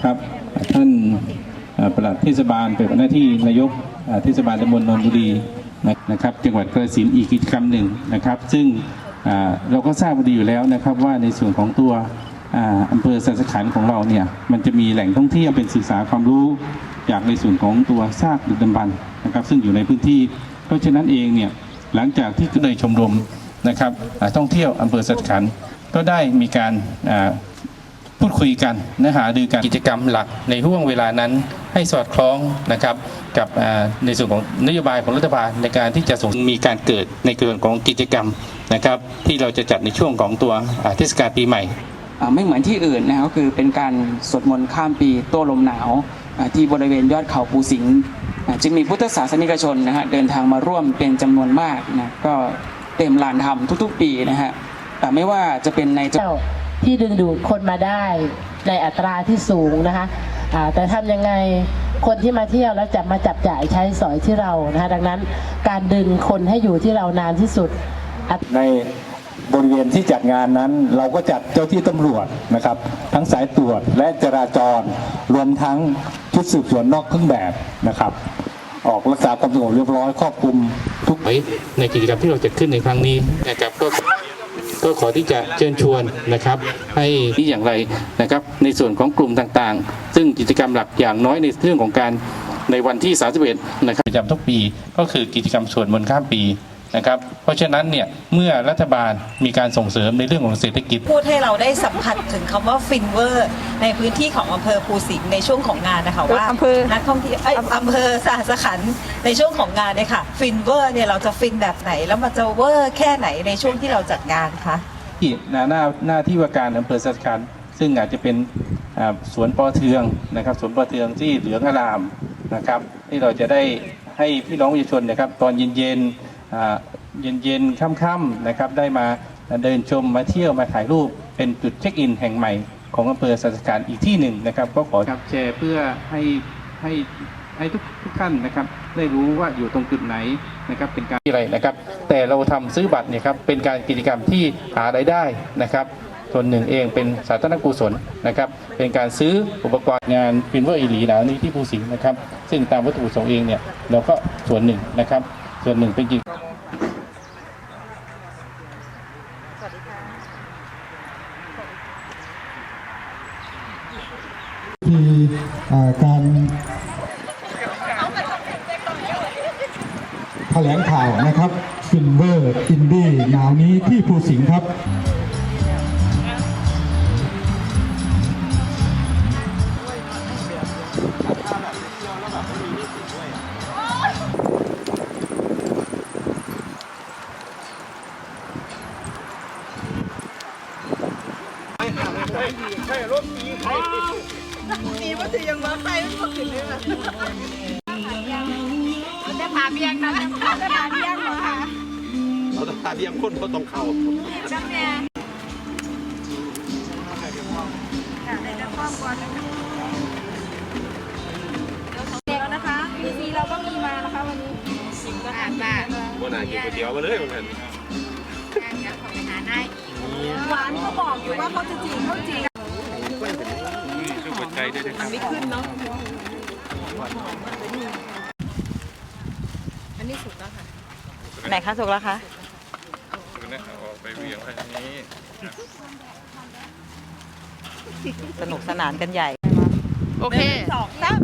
ครับ ท่านปลัดเทศบาลเป็นหน้าที่นายกเทศบาลตำบลนนทบุรีนะครับ จังหวัดกระสินอีกกิจกรรมหนึ่งนะครับ ซึ่งเราก็ทราบดีอยู่แล้วนะครับว่าในส่วนของตัวอำเภอสันสขันของเราเนี่ยมันจะมีแหล่งท่องเที่ยวเป็นศึกษาความรู้จากในส่วนของตัวซากดึกดำบรรนะครับซึ่งอยู่ในพื้นที่ เพราะฉะนั้นเองเนี่ยหลังจากที่ในชมรมนะครับท่องเที่ยวอำเภอสันสขันก็ได้มีการ คุยกันเนื้อหาดือกันกิจกรรมหลักในห่วงเวลานั้นให้สอดคล้องนะครับกับอ่าในส่วนของนโยบายของรัฐบาลในการที่จะส่งมีการเกิดในเกินของกิจกรรมนะครับ ที่เราจะจัดในช่วงของตัวอ่าเทศกาลปีใหม่อ่าไม่เหมือนที่อื่นนะครับก็คือเป็นการสวดมนต์ข้ามปีโต้ลมหนาวอ่าที่บริเวณยอดเขาภูสิงห์อ่าจึงมีพุทธศาสนิกชนนะฮะเดินทางมาร่วมเป็นจำนวนมากนะก็เต็มลานธรรมทุกๆ ปีนะฮะอ่าไม่ว่าจะเป็นในจังเที่ยวที่ดึงดูดคนมาได้ในอัตราที่สูงนะคะอ่าแต่ทำยังไงคนที่มาเที่ยวแล้วจะมาจับจ่ายใช้สอยที่เรานะคะดังนั้นการดึงคนให้อยู่ที่เรานานที่สุด ในบริเวณที่จัดงานนั้น เราก็จัดเจ้าที่ตำรวจนะครับ ทั้งสายตรวจและจราจร รวมทั้งชุดสืบสวนนอกเครื่องแบบนะครับ ออกรักษาความสงบเรียบร้อยครอบคลุมทุกไว้ในกิจกรรมที่เราจะขึ้นในครั้งนี้นะครับก็ ก็ขอที่จะเชิญชวนนะครับ ให้ที่อย่างไรนะครับ ในส่วนของกลุ่มต่างๆ ซึ่งกิจกรรมหลักอย่างน้อยในเรื่องของการในวันที่ 31 นะครับประจำทุกปี ก็คือกิจกรรมสวดมนต์ข้ามปี นะครับ เพราะฉะนั้นเนี่ยเมื่อรัฐบาลมีการส่งเสริมในเรื่องของเศรษฐกิจ พูดให้เราได้สัมผัสถึงคำว่าฟินเวอร์ ในพื้นที่ของอำเภอภูสิงห์ในช่วงของงานนะคะว่าอำเภอนักท่องเที่ยวเอ้ยอำเภอสหัสขันธ์ในช่วงของงานเนี่ยค่ะฟินเวอร์เนี่ยเราจะฟินแบบไหน แล้วมันจะเวอร์แค่ไหนในช่วงที่เราจัดงานคะที่หน้าหน้าหน้าที่ว่าการอำเภอสัสคันซึ่งอาจจะเป็นอ่าสวนปอเทืองนะครับสวนปอเทืองที่เหลืองอารามนะครับที่เราจะได้ให้พี่น้องประชาชนนะครับ ตอนเย็นๆอ่า เย็นๆ ค่ำๆ นะครับ ได้มาเดินชมมาเที่ยวมาถ่ายรูป เป็นจุดเช็คอินแห่งใหม่ของอำเภอสัสคันอีกที่หนึ่งนะครับ ก็ขอครับแชร์เพื่อให้ให้ให้ทุกทุกท่านนะครับ ได้รู้ว่าอยู่ตรงจุดไหนนะครับ เป็นการอะไรนะครับ แต่เราทำซื้อบัตรเนี่ยครับเป็นการกิจกรรมที่หารายได้นะครับส่วนหนึ่งเองเป็นสาธารณกุศลนะครับ เป็นการซื้ออุปกรณ์งานฟินเวอร์อีหลีหนานี้ที่ภูสิงห์นะครับ ซึ่งตามวัตถุประสงค์เองเนี่ยเราก็ส่วนหนึ่งนะครับ ส่วนหนึ่งเป็นกิจ มีเอ่อ การแถลงข่าวนะครับฟินเวอร์อินดี้หนาวนี้ที่ภูสิงห์ครับ นี่ว่าสิยังว่าใครมันถึงเลยแบบมันจะพาเบียงนะเราจะพาเบียงเหรอคะเราจะพาเบียงคนก็ต้องเข้าจังเนี่ยแต่จะครอบก่อนนะคเดี๋ยวนะคะพีซีเราก็มีมานะคะวันนี้ชิมก็ทานบ้างวันไหนกินก๋วยเตี๋ยวมาเลยวันนั้นหวานเขาบอกอยู่ว่าเขาจะจีบเขาจีบ ใจด้วยนะครับ ไม่ขึ้นเนาะอันนี้สุกแล้วค่ะ ไหนคะสุกแล้วคะไปเวียงทางนี้ สนุกสนานกันใหญ่ โอเคสองสาม